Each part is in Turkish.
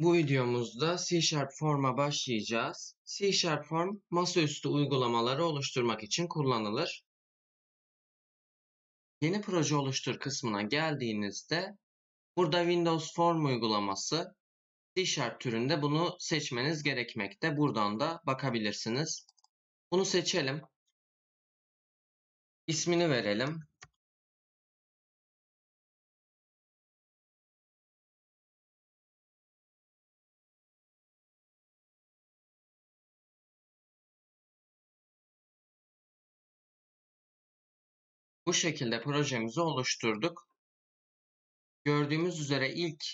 Bu videomuzda C Sharp Form'a başlayacağız. C Sharp Form masaüstü uygulamaları oluşturmak için kullanılır. Yeni proje oluştur kısmına geldiğinizde burada Windows Form uygulaması C Sharp türünde bunu seçmeniz gerekmekte. Buradan da bakabilirsiniz. Bunu seçelim. İsmini verelim. Bu şekilde projemizi oluşturduk. Gördüğümüz üzere ilk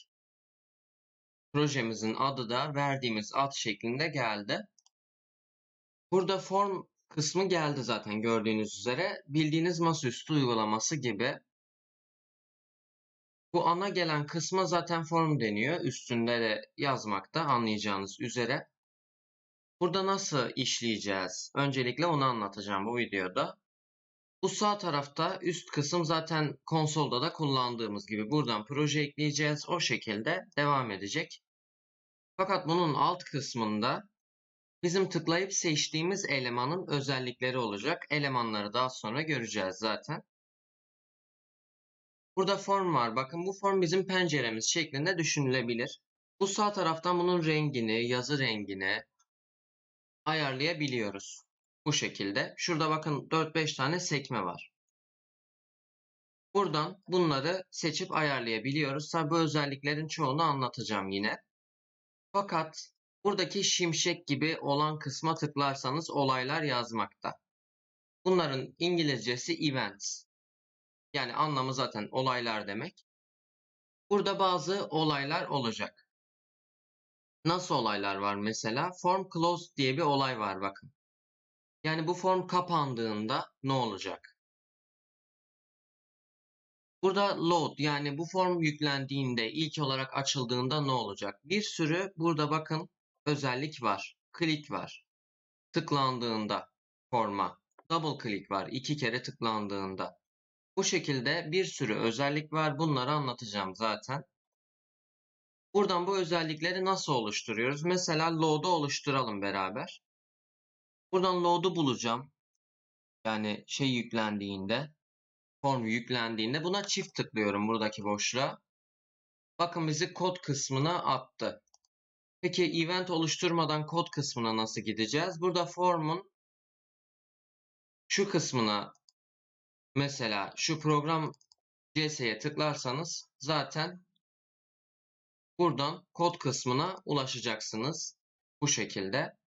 projemizin adı da verdiğimiz ad şeklinde geldi. Burada form kısmı geldi zaten gördüğünüz üzere. Bildiğiniz masaüstü uygulaması gibi. Bu ana gelen kısma zaten form deniyor. Üstünde de yazmakta anlayacağınız üzere. Burada nasıl işleyeceğiz? Öncelikle onu anlatacağım bu videoda. Bu sağ tarafta üst kısım zaten konsolda da kullandığımız gibi buradan proje ekleyeceğiz. O şekilde devam edecek. Fakat bunun alt kısmında bizim tıklayıp seçtiğimiz elemanın özellikleri olacak. Elemanları daha sonra göreceğiz zaten. Burada form var. Bakın bu form bizim penceremiz şeklinde düşünülebilir. Bu sağ taraftan bunun rengini, yazı rengini ayarlayabiliyoruz. Bu şekilde. Şurada bakın 4-5 tane sekme var. Buradan bunları seçip ayarlayabiliyoruz. Tabi bu özelliklerin çoğunu anlatacağım yine. Fakat buradaki şimşek gibi olan kısma tıklarsanız olaylar yazmakta. Bunların İngilizcesi events. Yani anlamı zaten olaylar demek. Burada bazı olaylar olacak. Nasıl olaylar var mesela? Form closed diye bir olay var bakın. Yani bu form kapandığında ne olacak? Burada load yani bu form yüklendiğinde ilk olarak açıldığında ne olacak? Bir sürü burada bakın özellik var. Click var. Tıklandığında forma. Double click var. iki kere tıklandığında. Bu şekilde bir sürü özellik var. Bunları anlatacağım zaten. Buradan bu özellikleri nasıl oluşturuyoruz? Mesela load'u oluşturalım beraber. Buradan load'u bulacağım. Yani şey yüklendiğinde, form yüklendiğinde buna çift tıklıyorum buradaki boşluğa. Bakın bizi kod kısmına attı. Peki event oluşturmadan kod kısmına nasıl gideceğiz? Burada form'un şu kısmına mesela şu program CS'ye tıklarsanız zaten buradan kod kısmına ulaşacaksınız. Bu şekilde.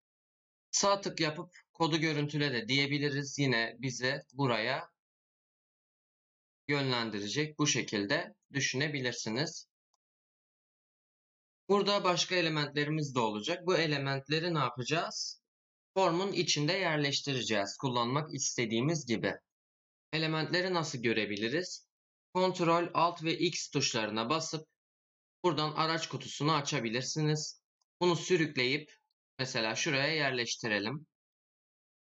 Sağ tık yapıp kodu görüntüle de diyebiliriz. Yine bize buraya yönlendirecek bu şekilde düşünebilirsiniz. Burada başka elementlerimiz de olacak. Bu elementleri ne yapacağız? Formun içinde yerleştireceğiz. Kullanmak istediğimiz gibi. Elementleri nasıl görebiliriz? Ctrl, Alt ve X tuşlarına basıp buradan araç kutusunu açabilirsiniz. Bunu sürükleyip Mesela şuraya yerleştirelim.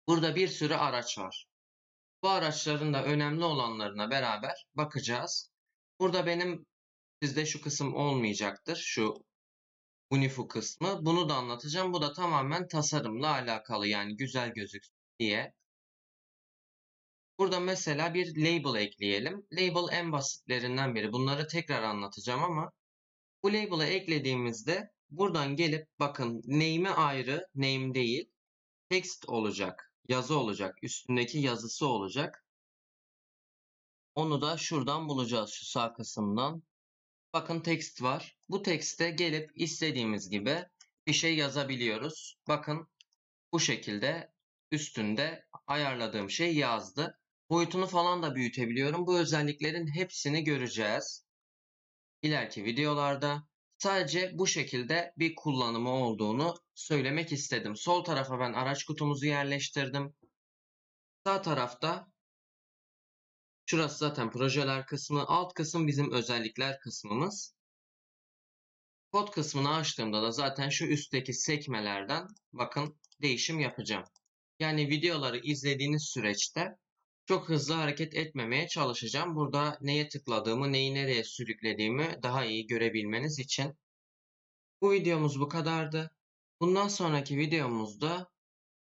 Burada bir sürü araç var. Bu araçların da önemli olanlarına beraber bakacağız. Burada benim sizde şu kısım olmayacaktır. Şu Unifu kısmı. Bunu da anlatacağım. Bu da tamamen tasarımla alakalı. Yani güzel gözüksün diye. Burada mesela bir label ekleyelim. Label en basitlerinden biri. Bunları tekrar anlatacağım ama bu label'ı eklediğimizde Buradan gelip bakın name'e ayrı name değil text olacak. Yazı olacak. Üstündeki yazısı olacak. Onu da şuradan bulacağız şu sağ kısımdan. Bakın text var. Bu text'e gelip istediğimiz gibi bir şey yazabiliyoruz. Bakın bu şekilde üstünde ayarladığım şey yazdı. Boyutunu falan da büyütebiliyorum. Bu özelliklerin hepsini göreceğiz. İleriki videolarda. Sadece bu şekilde bir kullanımı olduğunu söylemek istedim. Sol tarafa ben araç kutumuzu yerleştirdim. Sağ tarafta şurası zaten projeler kısmı. Alt kısım bizim özellikler kısmımız. Kod kısmını açtığımda da zaten şu üstteki sekmelerden bakın değişim yapacağım. Yani videoları izlediğiniz süreçte çok hızlı hareket etmemeye çalışacağım. Burada neye tıkladığımı, neyi nereye sürüklediğimi daha iyi görebilmeniz için. Bu videomuz bu kadardı. Bundan sonraki videomuzda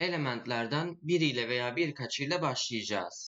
elementlerden biriyle veya birkaçıyla başlayacağız.